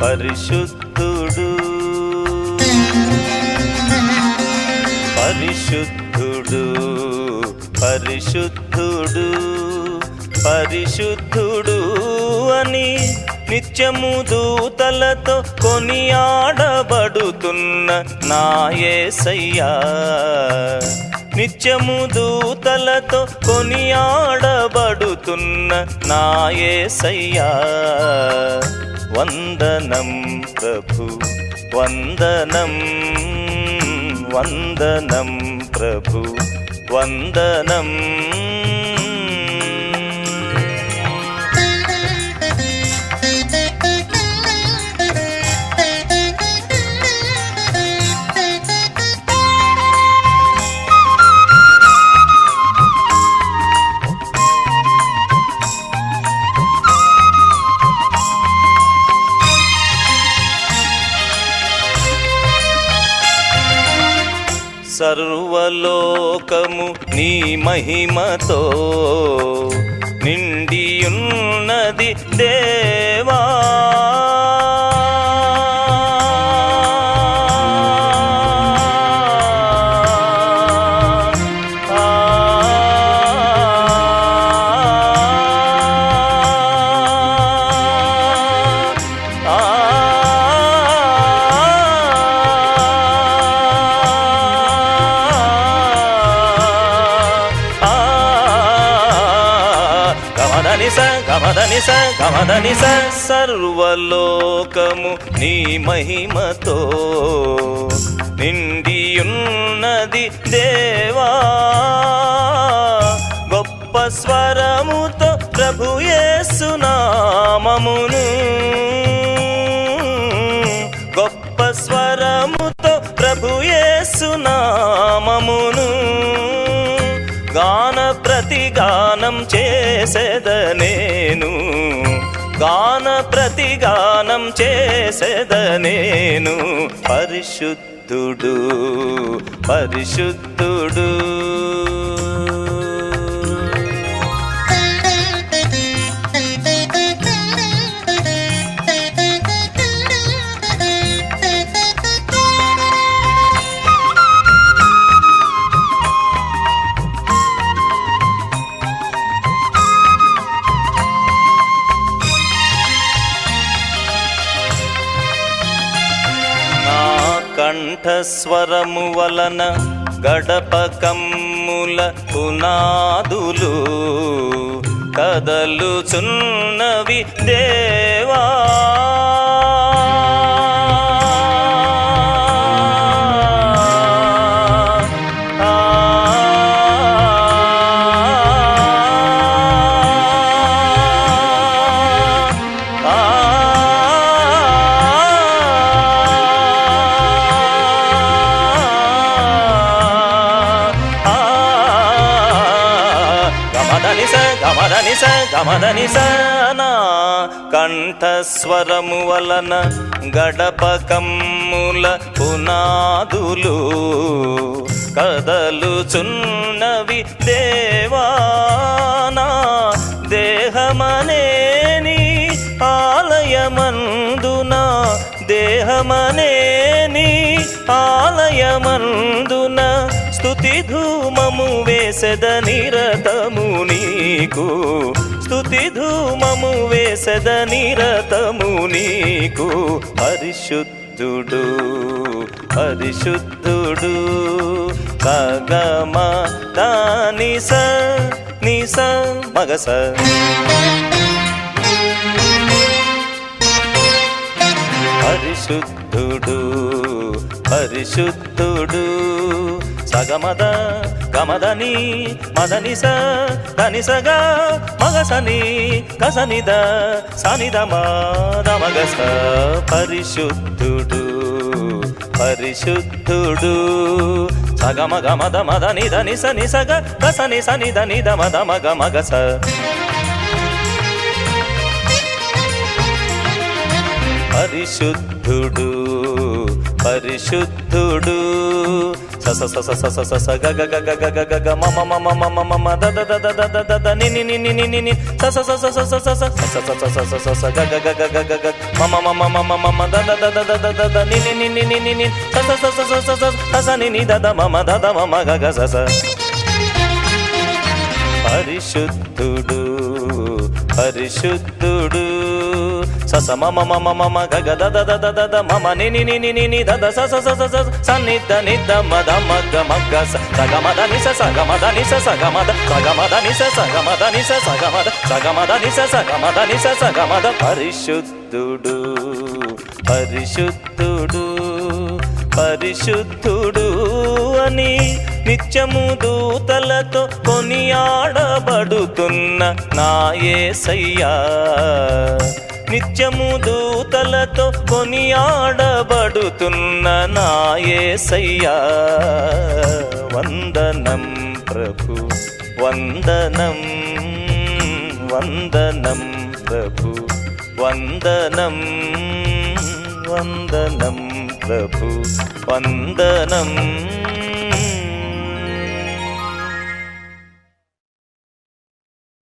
పరిశుద్ధుడు పరిశుద్ధుడు. పరిశుద్ధుడు పరిశుద్ధుడు అని నిత్యము దూతలతో కొనియాడబడుతున్న నాయసయ్యా నిత్యము దూతలతో కొనియాడబడుతున్న నాయసయ్యా. వందనం ప్రభు వందనం వందనం ప్రభు వందనం సర్వలోకము నీ మహిమతో నిండియున్నది దే గమదనిస గమదనిస గమదనిస సర్వలోకము నీ మహిమతో. నిండియున్నది దేవా గొప్ప స్వరముతో ప్రభు యేసునామమును గొప్ప స్వరముతో ప్రభు గానం చేసేద నేను. గాన ప్రతిగానం చేసేద నేను. పరిశుద్ధుడు పరిశుద్ధుడు. కంఠస్వరము వలన గడప కమ్ముల పునాదులు కదలుచున్నవి దే గమదనిస గమదనిస గమదనిస నా కంఠస్వరము వలన గడపకమ్ముల పునాదులు కదలుచున్నవి దేవానా దేహమనేని ఆలయమందున దేహమనేని ఆలయమందున స్తుతి ధూమము వేసద నిరతము నీకు. స్తుతి ధూమము వేసద నిరతము నీకు. పరిశుద్ధుడు పరిశుద్ధుడు సగమ దాని స నిస మగస. పరిశుద్ధుడు పరిశుద్ధుడు సగమద గమదని మదని స మదనిస ధనిసగా మగసని కసనిద సనిద మగస పరిశుద్ధుడు పరిశుద్ధుడు. సగమ గమద మద నిద నిస నిసగ కసని సనిద నిద మద మగ మగస పరిశుద్ధుడు పరిశుద్ధుడు. స స స స స స స గ గ గ గ గ గ గ గ మ మ మ మ మ మ మ మ ద ద ద ద ద ద ద ద ని ని ని ని ని ని ని స స స స స స స స స స స స స స స గ గ గ గ గ గ గ మ మ మ మ మ మ మ మ ద ద ద ద ద ద ద ద ని ని ని ని ని ని ని స స స స స స స స స ని ని ద ద మ మ ద ద మ మ గ గ స స పరిశుద్ధుడు పరిశుద్ధుడు సస మమ మమ మమ గగ దద దద దద మమ నిని నిని నిని దద సస సస సస సన్నిద్ద నిద్ద మద మగ్గ మగ్గ సగమద నిస సగమద నిస సగమద సగమద నిస సగమద నిస సగమద సగమద నిస సగమద నిస సగమద పరిశుద్ధుడు పరిశుద్ధుడు పరిశుద్ధుడు అని నిత్యము దూతలతో కొనియాడబడుతున్న నాయే సయ్యా నిత్యము దూతలతో కొనియాడబడుతున్న నాయసయ్యా. వందనం ప్రభు వందనం వందనం ప్రభు వందనం వందనం ప్రభు వందనం.